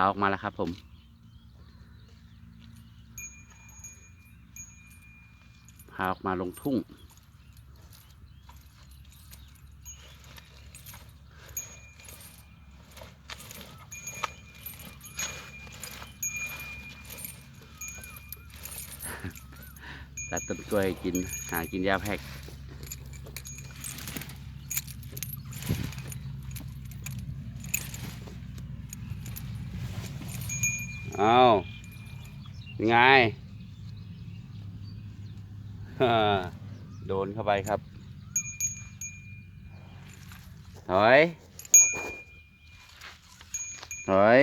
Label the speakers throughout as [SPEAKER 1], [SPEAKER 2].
[SPEAKER 1] าออกมาแล้วครับผมพาออกมาลงทุ่ง ตัดต้นกล้วยกิน หากินหญ้าแพรก เอายังไงฮ่าโดนเข้าไปครับ ถอย ถอย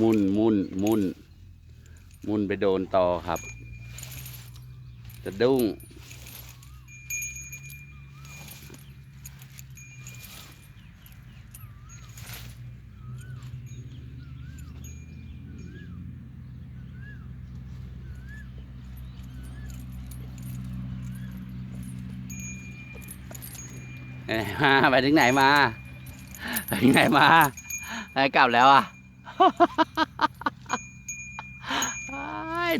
[SPEAKER 1] มุนมุนมุนมุนไปโดนต่อครับ จะดุ้ง มาไปถึงไหนมาไปถึงไหนมาไปกลับแล้วอะ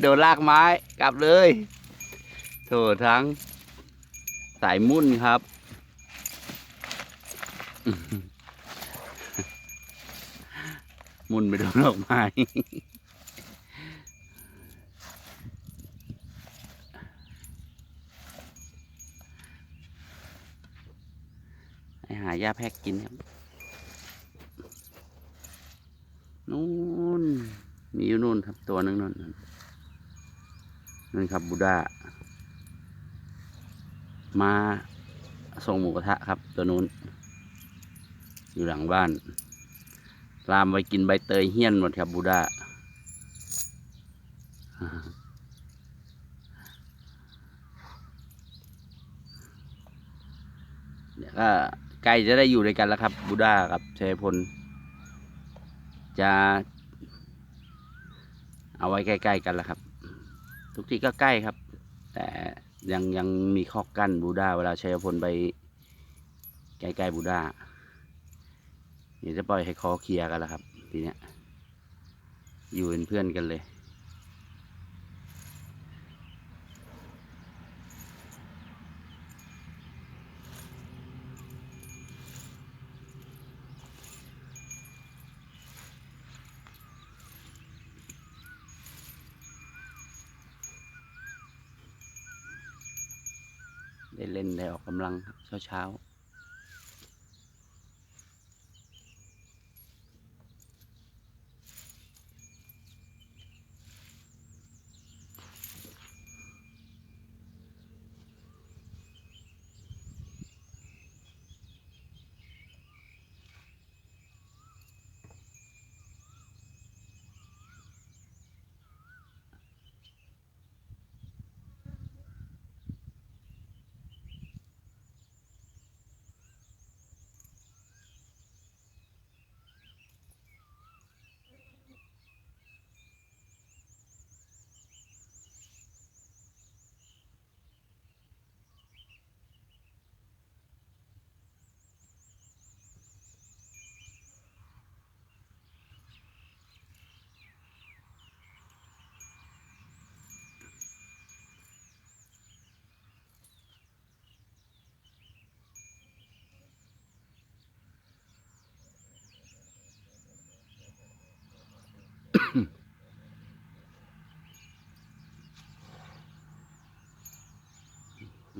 [SPEAKER 1] โดนลากไม้กลับเลยโถทั้งสายมุ่นครับ มุ่นไปโดนดอกไม้ ให้หาหญ้าแพรกกินครับนู่นมีอยู่นู่นครับตัวหนึงนู่นนั่นครับบูดามาส่งหมูกระทะครับ ตัวนู้น อยู่หลังบ้าน ลามไปกินใบเตยเฮี้ยนหมดครับบูดาเดี๋ยวก็ ใกล้จะได้อยู่ด้วยกันแล้วครับบูดากับชัยพล จะ เอาไว้ใกล้ๆกันแล้วครับ ทุกที่ก็ใกล้ครับ แต่ยังยังมีข้อกั้นบูดาเวลาชัยพลไปใกล้ๆบูดาเดี๋ยวจะปล่อยให้คอเคลียร์กันแล้วครับ ทีเนี้ยอยู่เป็นเพื่อนกันเลย ได้เล่นได้ออกกำลังเช้าเช้า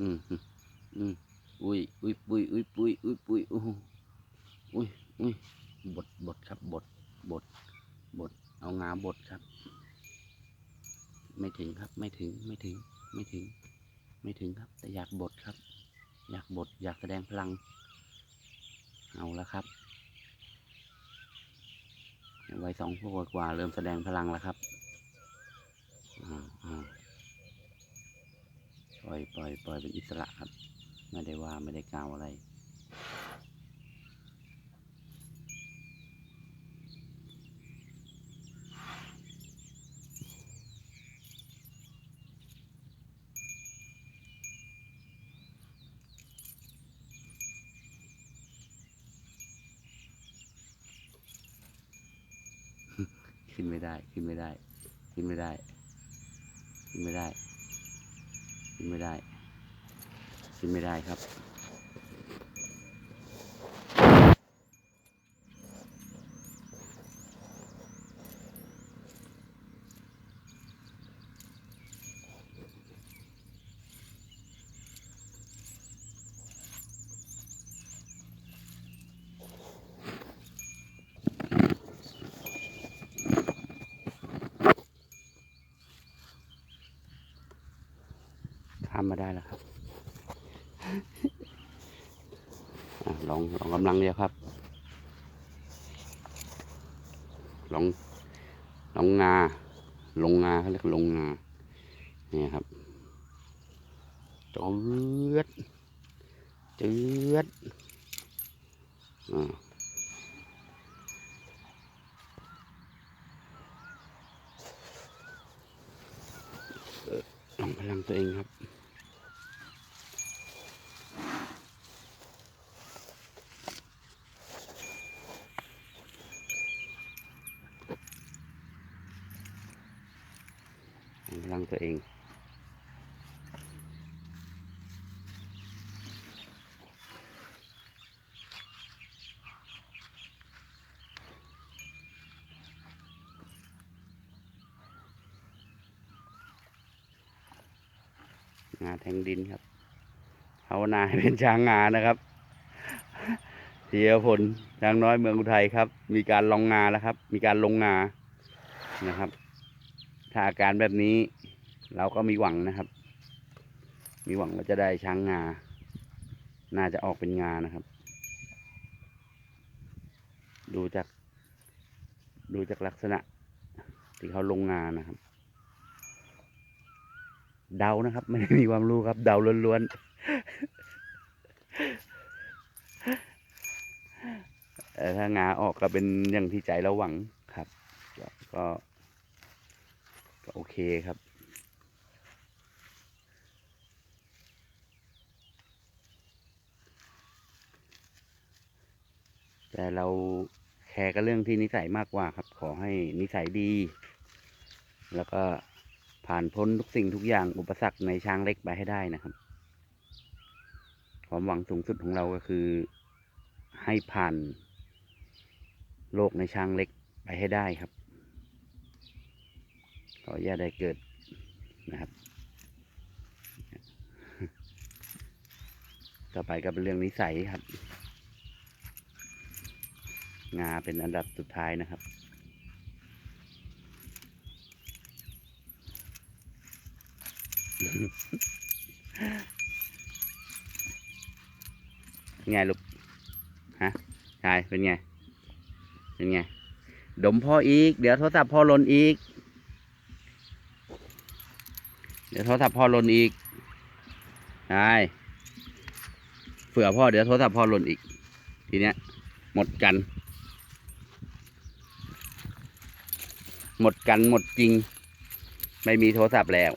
[SPEAKER 1] อืมอืมอุ้ยอุ้ยปุยอุ้ยปุยอุ้ยปุยโอ้อุ้ยอุ้ยบดบดครับบดบดบดเอางาบดครับ ไม่ถึงครับ ไม่ถึงไม่ถึง ไม่ถึง ไม่ถึงครับ แต่อยากบดครับ อยากบดอยากแสดงพลัง เอาแล้วครับวัยสองขวบกว่าเริ่มแสดงพลังแล้วครับอ่าอ่า ปล่อยปล่อยปล่อยเป็นอิสระครับ ไม่ได้ว่าไม่ได้กล่าวอะไร ขึ้นไม่ได้ ขึ้นไม่ได้ ขึ้นไม่ได้ ขึ้นไม่ได้ ขึ้นไม่ได้ ขึ้นไม่ได้ครับ ข้ามาได้แล้วครับอลองลองกำลังเดียวครับ ลองลองงา ลงงาเขาเรียกลงงาเนี่ยครับจอดจืดอ่าเอ่อลองพลังตัวเองครับ ตัวเอง งาแทงดินครับภาวนาเป็นช้างงานะครับเสียผลช้างน้อยเมืองอุทัยครับ มีการลองงาแล้วครับ มีการลงงานะครับ ถ้าอาการแบบนี้ เราก็มีหวังนะครับ มีหวังว่าจะได้ช้างงา น่าจะออกเป็นงานะครับ ดูจาก ดูจากลักษณะที่เขาลงงานะครับ เดานะครับ ไม่ได้มีความรู้ครับ เดาล้วนๆแต่ถ้างาออกก็เป็นอย่างที่ใจเราหวังครับ ก็ก็โอเคครับ แต่เราแคร์กับเรื่องที่นิสัยมากกว่าครับ ขอให้นิสัยดี แล้วก็ผ่านพ้นทุกสิ่งทุกอย่างอุปสรรคในช้างเล็กไปให้ได้นะครับ ความหวังสูงสุดของเราก็คือให้ผ่านโลกในช้างเล็กไปให้ได้ครับ ขออย่าได้เกิดนะครับ ต่อไปก็เป็นเรื่องนิสัยครับ งาเป็นอันดับสุดท้ายนะครับ ไงลูก ฮะชายเป็นไง เป็นไง ดมพ่ออีก เดี๋ยวโทรศัพท์พ่อหล่นอีก เดี๋ยวโทรศัพท์พ่อหล่นอีกชายเผื่อพ่อเดี๋ยวโทรศัพท์พ่อหล่นอีก ทีเนี้ยหมดกัน หมดกันหมดจริง ไม่มีโทรศัพท์แล้ว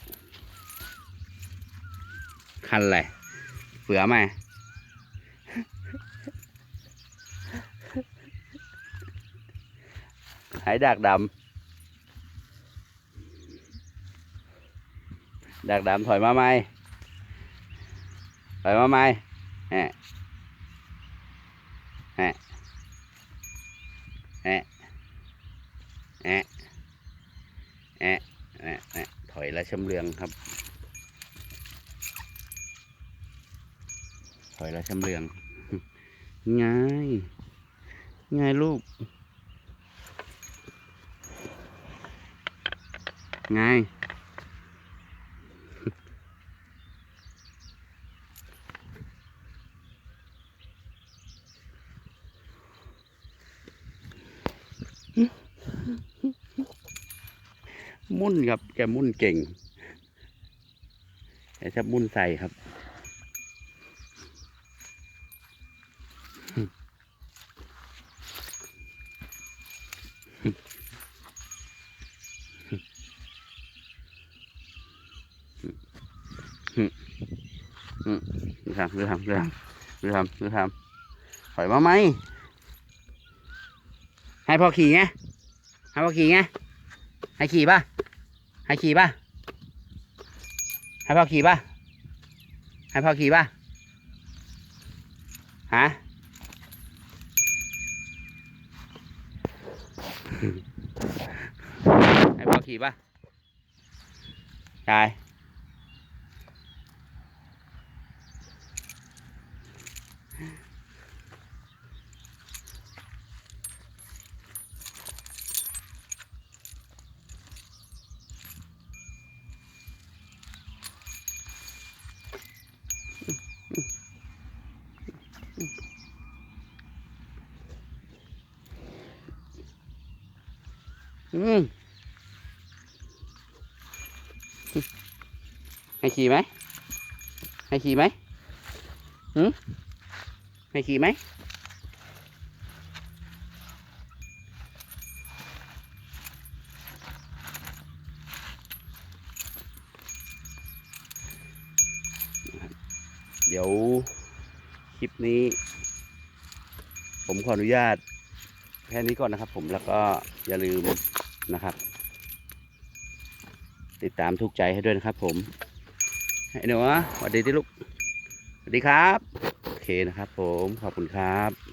[SPEAKER 1] คันอะไรเผื่อไหมหายดากดำดากดำถอยมาไหมถอยมาไหมแฮะแฮะแฮะแอะแอะแอะแอะถอยและชำเลืองครับ หอยและชำเลือง ง่าย ง่ายลูก ง่าย มุ่นครับ แกมุ่นเก่งแกชอบมุ่นใส่ครับ อืมดูทำดูทำดูทำดูทำดูทำถอยมาไหม ให้พ่อขี่ไงให้พ่อขี่ไงให้ขี่ป่ะ ให้ขี่ป่ะ ให้พ่อขี่ป่ะ ให้พ่อขี่ป่ะ ฮะ ให้พ่อขี่ป่ะชาย อืมให้ขี่ไหมให้ขี่ไหมหืมให้ขี่ไหมเดี๋ยวคลิปนี้ ผมขออนุญาตแค่นี้ก่อนนะครับผมแล้วก็อย่าลืม นะครับ ติดตามทุกใจให้ด้วยนะครับผมไอ้หนูสวัสดีที่ลูกสวัสดีครับ โอเคนะครับผมขอบคุณครับ